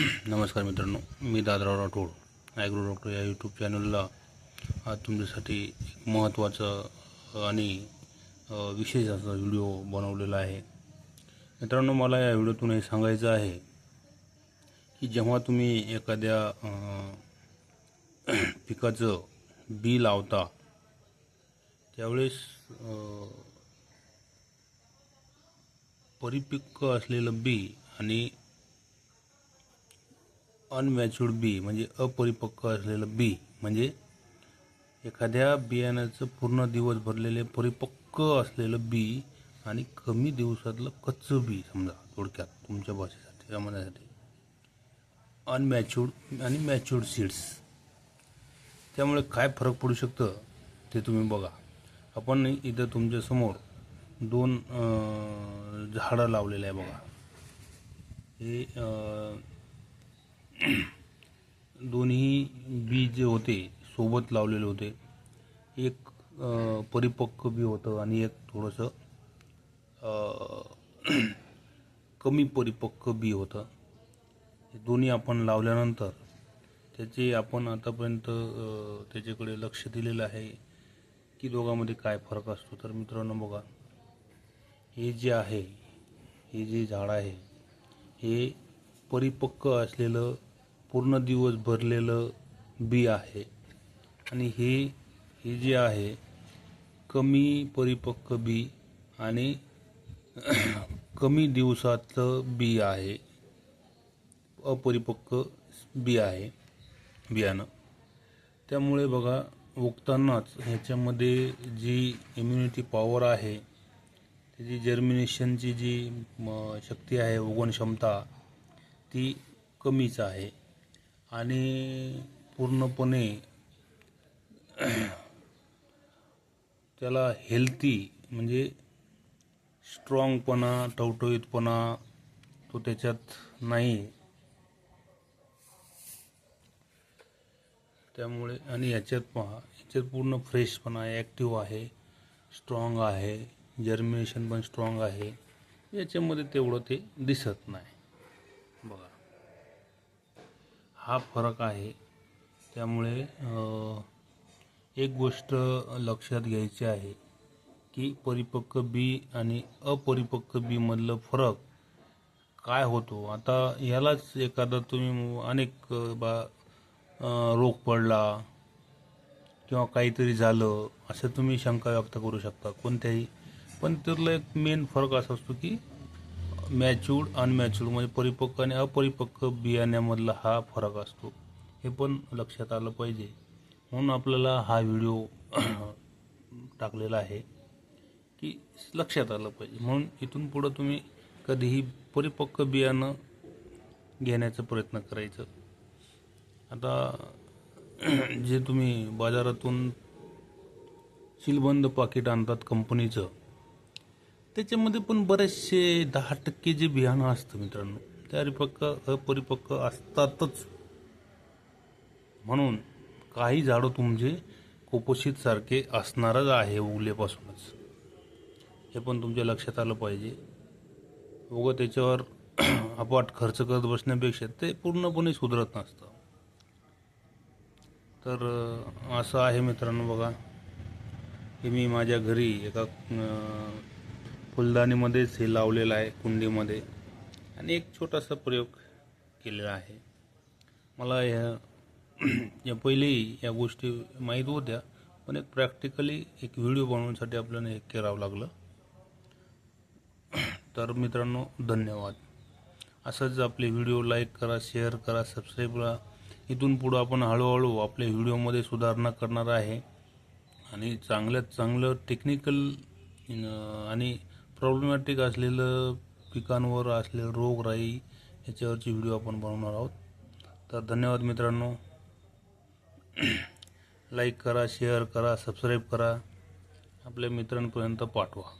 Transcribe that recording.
नमस्कार मित्रांनो मी दादराव राठोड ॲग्रो डॉक्टर या यूट्यूब चॅनलला आज तुमच्यासाठी एक महत्त्वाचं आणि विशेष असा व्हिडिओ बनवलेला आहे. मित्रांनो मला या व्हिडिओतून हे सांगायचं आहे की जेव्हा तुम्ही एखाद्या पिकाचं बी लावता त्यावेळेस परिपिक असलेलं बी आणि अनमॅच्युर्ड बी म्हणजे अपरिपक्व असलेलं बी म्हणजे एखाद्या बियाण्याचं पूर्ण दिवस भरलेले परिपक्व असलेलं बी आणि कमी दिवसातलं कच्चं बी समजा थोडक्यात तुमच्या भाषेसाठी समजण्यासाठी अनमॅच्युर्ड आणि मॅच्युर्ड सीड्स त्यामुळे काय फरक पडू शकतं ते तुम्ही बघा. आपण इथं तुमच्यासमोर दोन झाडं लावलेले आहे बघा. हे अं, दोन्ही जे होते सोबत लावलेले होते एक परिपक्व बी होतं आणि एक थोडंसं कमी परिपक्व बी होतं. हे दोन्ही आपण लावल्यानंतर त्याचे आपण आतापर्यंत त्याच्याकडे लक्ष दिलेलं आहे की दोघांमध्ये काय फरक असतो. तर मित्रांनो बघा हे जे आहे हे जे झाड आहे हे परिपक्व असलेलं पूर्ण दिवस भरलेलं बी आहे. आणि हे हे जे आहे कमी परिपक्व बी आणि कमी दिवसातलं बी आहे. अपरिपक्व बी आहे बियाणं. त्यामुळे बघा उगतानाच ह्याच्यामध्ये जी इम्युनिटी पॉवर आहे त्याची जर्मिनेशनची जी म, शक्ती आहे उगवण क्षमता ती कमीच आहे. आणि पूर्णपणे त्याला हेल्थी म्हणजे स्ट्रॉंगपणा टवटवीतपणा तो त्याच्यात नाही. त्यामुळे आणि याच्यात पहा याच्यात पूर्ण फ्रेशपणा आहे ॲक्टिव्ह आहे स्ट्रॉंग आहे जर्मिनेशन पण स्ट्रॉंग आहे. याच्यामध्ये तेवढं ते दिसत नाही. बघा. हा फरक आहे. त्यामुळे एक गोष्ट लक्षात घ्यायची आहे की परिपक्व बी आणि अपरिपक्व बीमधलं फरक काय होतो? आता ह्यालाच एखादा तुम्ही अनेक बा रोग पडला किंवा काहीतरी झालं असं तुम्ही शंका व्यक्त करू शकता कोणत्याही. पण त्यातला एक मेन फरक असा असतो की मॅच्युर्ड अनमॅच्युर्ड म्हणजे परिपक्व आणि अपरिपक्व बियाण्यामधला हा फरक असतो. हे पण लक्षात आलं पाहिजे. म्हणून आपल्याला हा व्हिडिओ टाकलेला आहे की लक्षात आलं पाहिजे. म्हणून इथून पुढं तुम्ही कधीही परिपक्व बियाणं घेण्याचा प्रयत्न करायचं. आता जे तुम्ही बाजारातून सीलबंद पाकिट आणतात कंपनीचं त्याच्यामध्ये पण बरेचसे दहा टक्के जे बियाणं असतं मित्रांनो ते अरिपक्व अपरिपक्व असतातच. म्हणून काही झाडं तुमचे कुपोषितसारखे असणारच आहे उगलेपासूनच हे पण तुमच्या लक्षात आलं पाहिजे. उगं त्याच्यावर अपाट खर्च करत बसण्यापेक्षा ते पूर्णपणे सुधरत नसतं. तर असं आहे मित्रांनो बघा की मी माझ्या घरी एका फुलदाणीमध्येच हे लावलेलं आहे कुंडीमध्ये. आणि एक छोटासा प्रयोग केलेला आहे. मला ह्या या पहिलेही या गोष्टी माहीत होत्या पण एक प्रॅक्टिकली एक व्हिडिओ बनवण्यासाठी आपल्याला हे करावं लागलं. तर मित्रांनो धन्यवाद. असंच आपले व्हिडिओ लाईक करा शेअर करा सबस्क्राईब करा. इथून पुढं आपण हळूहळू आपल्या व्हिडिओमध्ये सुधारणा करणार आहे. आणि चांगल्यात चांगलं टेक्निकल आणि प्रॉब्लेमॅटिक असलेलं पिकांवर असलेलं रोगराई याच्यावरची व्हिडिओ आपण बनवणार आहोत. तर धन्यवाद मित्रांनो. लाईक करा शेअर करा सबस्क्राईब करा. आपल्या मित्रांपर्यंत पाठवा.